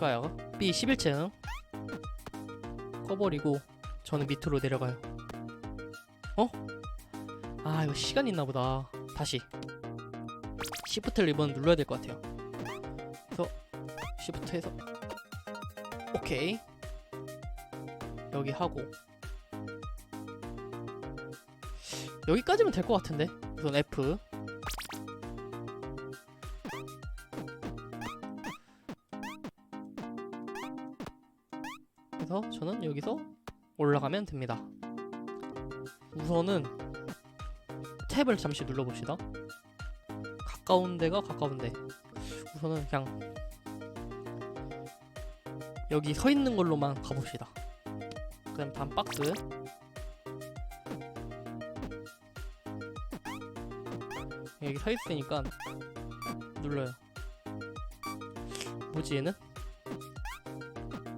좋아요. B 11층 꺼버리고 저는 밑으로 내려가요. 어? 아 이거 시간 있나 보다. 다시 Shift를 이번 눌러야 될 것 같아요. 그래서 Shift해서 오케이 여기 하고 여기까지면 될 것 같은데 우선 F 그래서 저는 여기서 올라가면 됩니다. 우선은 탭을 잠시 눌러봅시다. 가까운 데가 가까운 데 우선은 그냥 여기 서 있는 걸로만 가봅시다. 그다음 다음 박스 여기 서 있으니까 눌러요. 뭐지 얘는?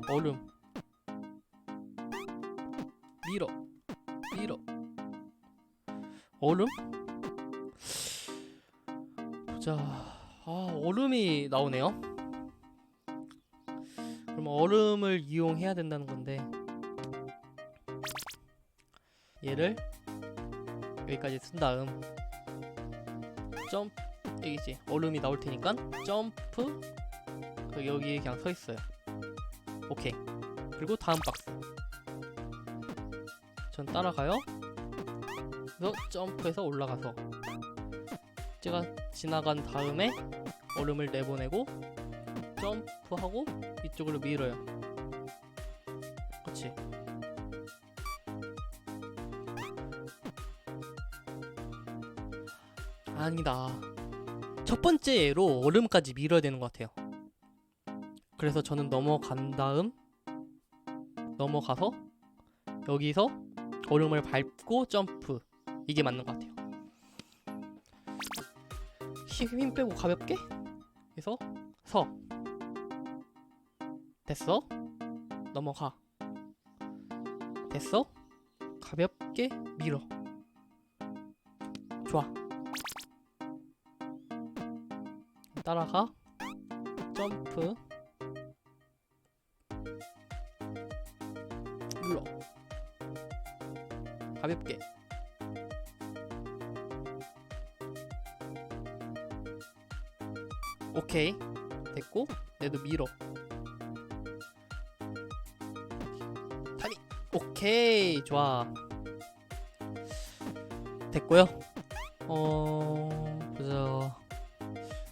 얼음 밀어. 밀어. 얼음? 보자. 아 얼음이 나오네요. 그럼 얼음을 이용해야 된다는 건데. 얘를 여기까지 쓴 다음. 점프. 여기지. 얼음이 나올 테니까 점프. 여기 그냥 서 있어요. 오케이. 그리고 다음 박스 전 따라가요. 그래서 점프해서 올라가서. 제가 지나간 다음에 얼음을 내보내고 점프하고 이쪽으로 밀어요. 그치? 아니다. 첫 번째로 얼음까지 밀어야 되는 것 같아요. 그래서 저는 넘어간 다음 넘어가서 여기서 얼음을 밟고 점프. 이게 맞는 것 같아요. 힘, 힘 빼고 가볍게? 해서 서. 됐어? 넘어가. 됐어? 가볍게 밀어. 좋아. 따라가. 점프 가볍게. 오케이. 됐고 내도 밀어. 다리. 오케이. 좋아. 됐고요. 어 보자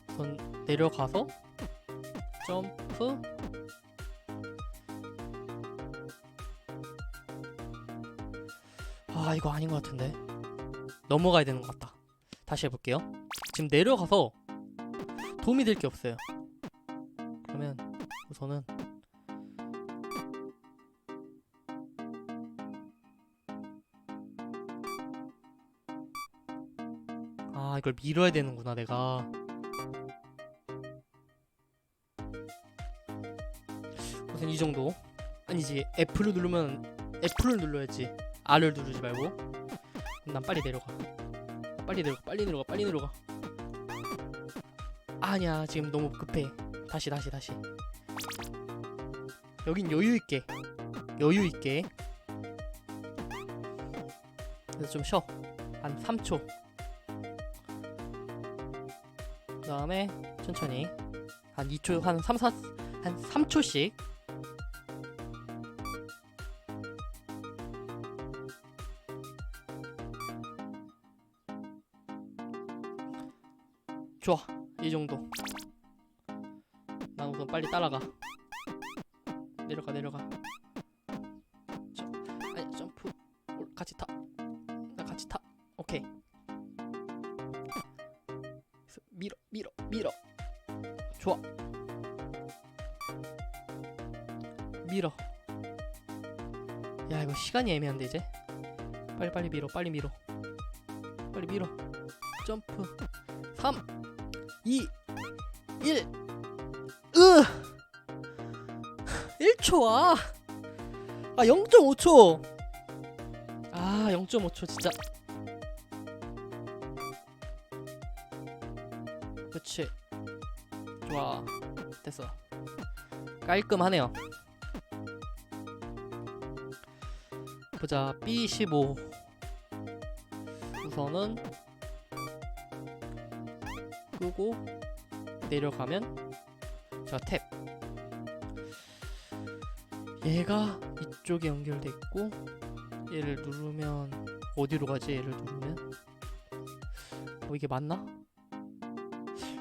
우선 내려가서 점프 아 이거 아닌 것 같은데. 넘어가야 되는 것 같다. 다시 해볼게요. 지금 내려가서 도움이 될 게 없어요. 그러면 우선은 아 이걸 밀어야 되는구나 내가. 우선 이 정도. 아니지 F를 누르면 F를 눌러야지 R을 누르지 말고. 난 빨리 내려가. 나 빨리 내려가 빨리 내려가 빨리 내려가. 아니야 지금 너무 급해. 다시 다시 다시. 여긴 여유 있게. 여유 있게. 그래서 좀 쉬어. 한 3초. 그 다음에 천천히 한 2초 한 3, 4, 한 3초씩 좋아. 이 정도. 나 우선 빨리 따라가. 내려가 내려가. 저, 아니 점프. 올, 같이 타나 같이 타. 오케이. 밀어 밀어 밀어. 좋아. 밀어. 야 이거 시간이 애매한데 이제? 빨리 빨리 밀어 빨리 밀어. 빨리 밀어. 점프. 3 2 1 으! 1초 아! 아 0.5초. 아 0.5초 진짜. 그치. 좋아. 됐어. 깔끔하네요. 보자. B15 우선은 끄고 내려가면 자 탭. 얘가 이쪽에 연결돼 있고 얘를 누르면 어디로 가지? 얘를 누르면 어 이게 맞나?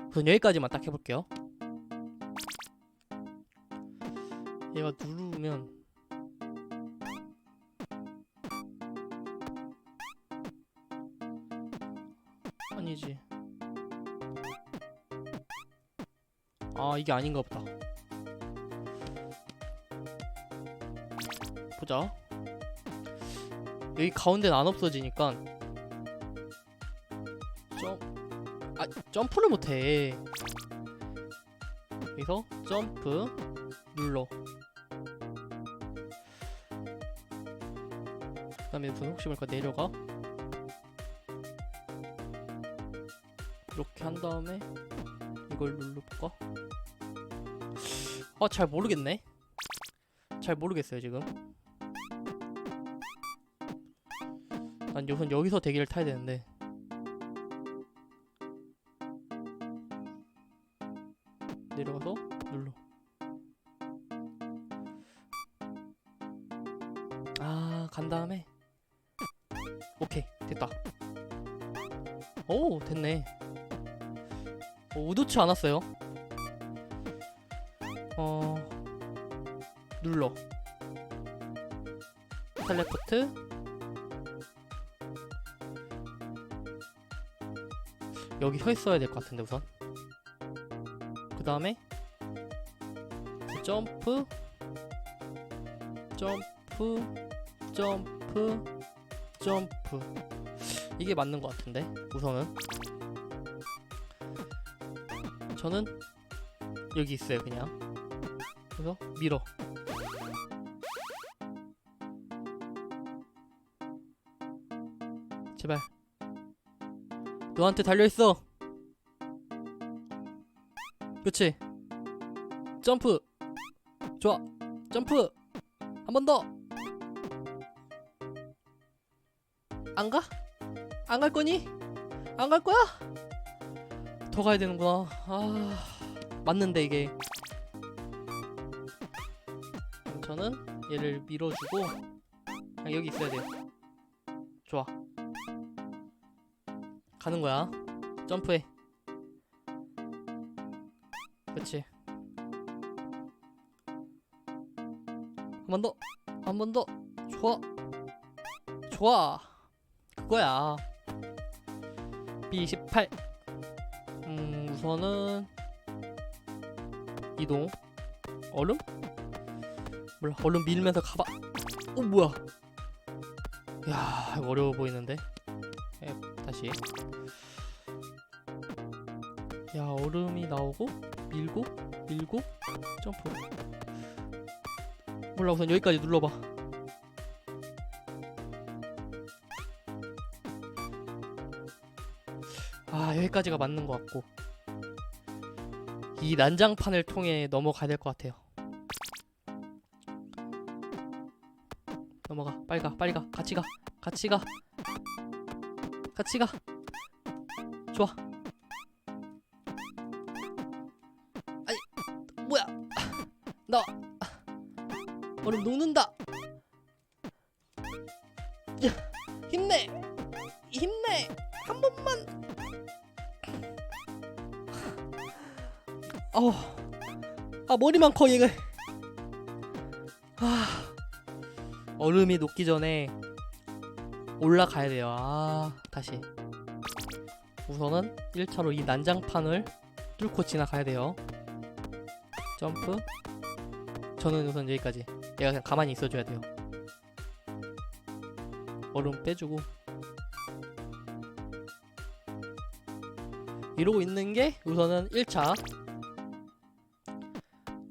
우선 여기까지만 딱 해볼게요. 얘가 누르면 아 이게 아닌가 보다. 보자. 여기 가운데는 안 없어지니까 점, 아 점프를 못해. 여기서 점프 눌러. 그 다음에 무슨 혹시 모르니까 내려가. 이렇게 한 다음에 이걸 눌러볼까? 아잘 모르겠네. 잘 모르겠어요 지금. 난 우선 여기서 대기를 타야 되는데. 내려가서 눌러. 아, 간 다음에. 오케이, 됐다. 오, 됐네. 어, 우두치 않았어요. 어, 눌러. 텔레포트. 여기 서 있어야 될 것 같은데 우선. 그 다음에 점프, 점프, 점프, 점프. 이게 맞는 것 같은데 우선은. 저는 여기 있어요 그냥. 그래서 밀어. 제발. 너한테 달려 있어. 그치? 점프. 좋아. 점프. 한 번 더. 안 가? 안 갈 거니? 안 갈 거야? 더 가야 되는구나. 아, 맞는데 이게. 저는 얘를 밀어주고 그냥 여기 있어야 돼요. 좋아. 가는 거야. 점프해. 그렇지. 한 번 더. 한 번 더. 좋아. 좋아. 그거야. B28. 음, 우선은 이동. 얼음? 몰라. 얼음 밀면서 가봐. 어, 뭐야? 야, 어려워 보이는데. 에, 다시. 야, 얼음이 나오고 밀고 밀고 점프. 몰라. 우선 여기까지 눌러봐. 아, 여기까지가 맞는 것 같고. 이 난장판을 통해 넘어가야 될 것 같아요. 넘어가. 빨리 가. 빨리 가. 같이 가. 같이 가. 같이 가. 좋아. 아니, 뭐야? 나 얼음 녹는다. 야, 힘내. 힘내. 한 번만. 어. 아 머리만 커 얘가. 아. 얼음이 녹기 전에 올라가야 돼요. 아, 다시. 우선은 1차로 이 난장판을 뚫고 지나가야 돼요. 점프. 저는 우선 여기까지. 얘가 그냥 가만히 있어줘야 돼요. 얼음 빼주고. 이러고 있는 게 우선은 1차.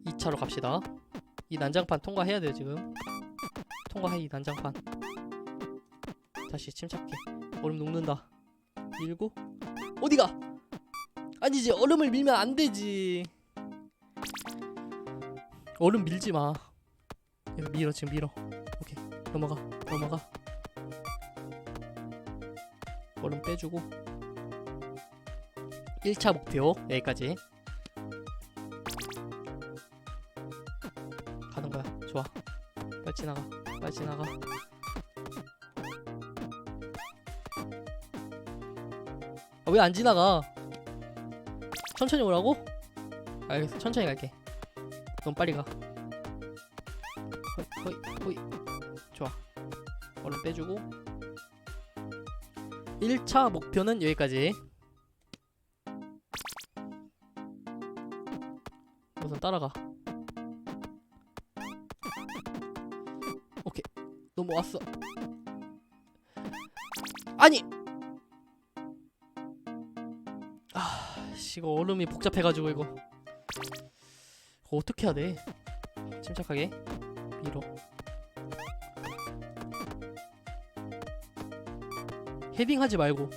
2차로 갑시다. 이 난장판 통과해야 돼요, 지금. 통과해, 이 난장판. 다시 침착해. 얼음 녹는다. 밀고. 어디가? 아니지, 얼음을 밀면 안 되지. 얼음 밀지 마. 밀어 지금 밀어. 오케이 넘어가 넘어가. 얼음 빼주고. 1차 목표 여기까지. 가는 거야. 좋아. 빨리 지나가. 빨리 지나가. 아, 왜 안 지나가? 천천히 오라고? 알겠어. 천천히 갈게. 넌 빨리 가. 호이, 호이, 호이. 좋아. 얼른 빼주고. 1차 목표는 여기까지. 우선 따라가. 넘어왔어. 아니! 아, 씨, 이거 얼음이 복잡해가지고 이거. 이거 어떻게 해야 돼? 침착하게 밀어. 헤딩하지 말고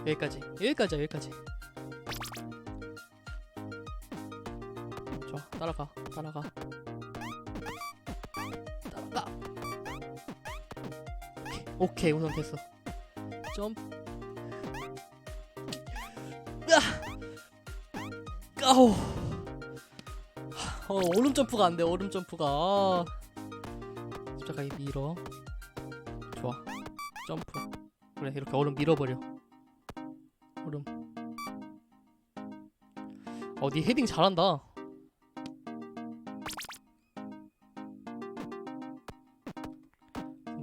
여기까지 여기까지야 여기까지 좋아 따라가 따라가 오케이 우선 됐어. 점프 으아! 아우. 어, 얼음 점프가 안돼 얼음 점프가. 아. 침착하게 밀어. 좋아. 점프. 그래 이렇게 얼음 밀어버려. 얼음. 어니 헤딩 잘한다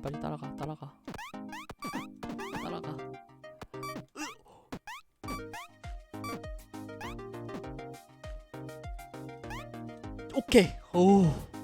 빨리 따라가 따라가. 따라가. 으! 오케이. 오